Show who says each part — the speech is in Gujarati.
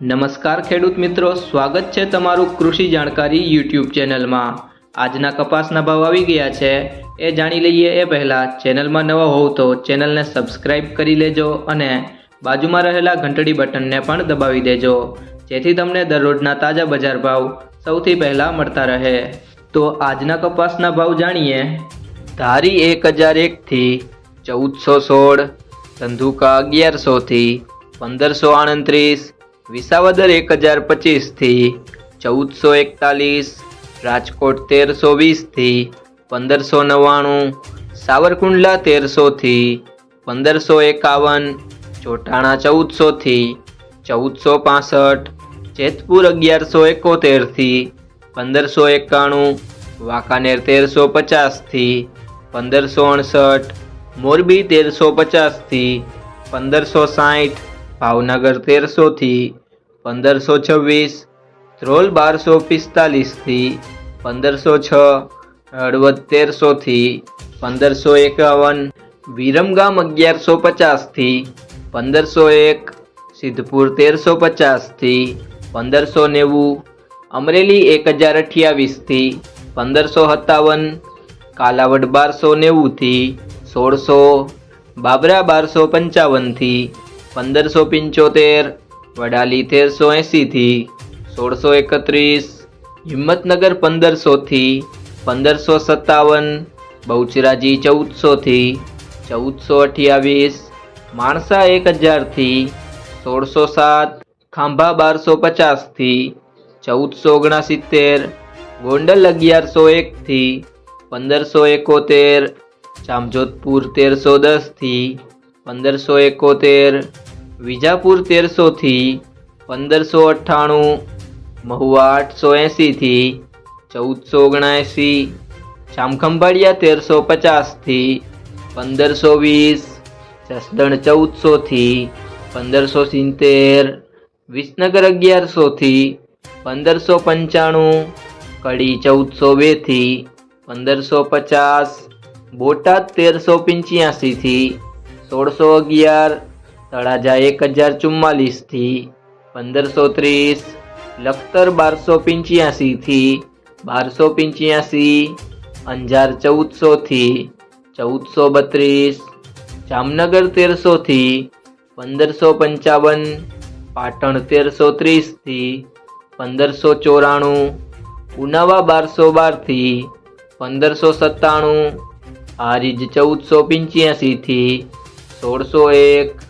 Speaker 1: નમસ્કાર ખેડૂત મિત્રો, સ્વાગત છે તમારું કૃષિ જાણકારી યુટ્યુબ ચેનલમાં. આજના કપાસના ભાવ આવી ગયા છે. એ જાણી લઈએ એ પહેલાં, ચેનલમાં નવા હોવ તો ચેનલને સબસ્ક્રાઇબ કરી લેજો અને બાજુમાં રહેલા ઘંટડી બટનને પણ દબાવી દેજો. જેથી તમને દરરોજના તાજા બજાર ભાવ સૌથી પહેલાં મળતા રહે. તો આજના કપાસના ભાવ જાણીએ. ધારી એક હજાર એકથી ચૌદસો સોળ, ધંધુકા અગિયારસોથી પંદરસો આડત્રીસ વિસાવદર એક હજાર પચીસથી ચૌદસો એકતાલીસ, રાજકોટ તેરસો વીસથી પંદરસો નવ્વાણું, સાવરકુંડલા તેરસોથી પંદરસો એકાવન, ચોટાણા ચૌદસોથી ચૌદસો પાસઠ, જેતપુર અગિયારસો એકોતેરથી પંદરસો એકાણું, વાંકાનેર તેરસો પચાસથી પંદરસો અડસઠ, મોરબી તેરસો પચાસથી પંદરસો સાઠ ભાવનગર તેરસોથી પંદરસો છવ્વીસ ધ્રોલ બારસો પિસ્તાલીસથી પંદરસો છ હળવદ તેરસોથી પંદરસો એકાવન, વિરમગામ અગિયારસો પચાસથી પંદરસો એક, સિદ્ધપુર તેરસો પચાસથી પંદરસો નેવું, અમરેલી એક હજાર અઠ્યાવીસથી પંદરસો સત્તાવન, કાલાવડ બારસો નેવુંથી સોળસો, બાબરા બારસો પંચાવનથી પંદરસો પંચોતેર વડાલી તેરસો એંસીથી સોળસો એકત્રીસ, હિંમતનગર પંદરસોથી પંદરસો સત્તાવન, બહુચરાજી ચૌદસોથી ચૌદસો અઠ્યાવીસ, માણસા એક હજારથી સોળસો સાત, ખાંભા બારસો પચાસથી ચૌદસો ઓગણસિત્તેર, ગોંડલ અગિયારસો એકથી પંદરસો એકોતેર, જામજોધપુર તેરસો દસથી પંદરસો એકોતેર વિજાપુર તેરસોથી પંદરસો અઠ્ઠાણું, મહુવા આઠસો એંસીથી ચૌદસો ઓગણએંસી શામખંભાળિયા તેરસો પચાસથી પંદરસો વીસ, જસદણ ચૌદસોથી પંદરસો સિત્તેર, વિસનગર અગિયારસોથી પંદરસો પંચાણું, કડી ચૌદસો બેથી પંદરસો પચાસ, બોટાદ તેરસો પંચ્યાસીથી સોળસો અગિયાર તળાજા એક હજાર ચુમ્માલીસથી પંદરસો ત્રીસ, લખતર બારસો પંચ્યાસીથી બારસો પંચ્યાસી, અંજાર ચૌદસોથી ચૌદસો બત્રીસ, જામનગર તેરસોથી પંદરસો પંચાવન, પાટણ તેરસો ત્રીસથી પંદરસો ચોરાણું, ઉનાવા બારસો બારથી પંદરસો સત્તાણું, હારીજ ચૌદસો પંચ્યાસીથી સોળસો એક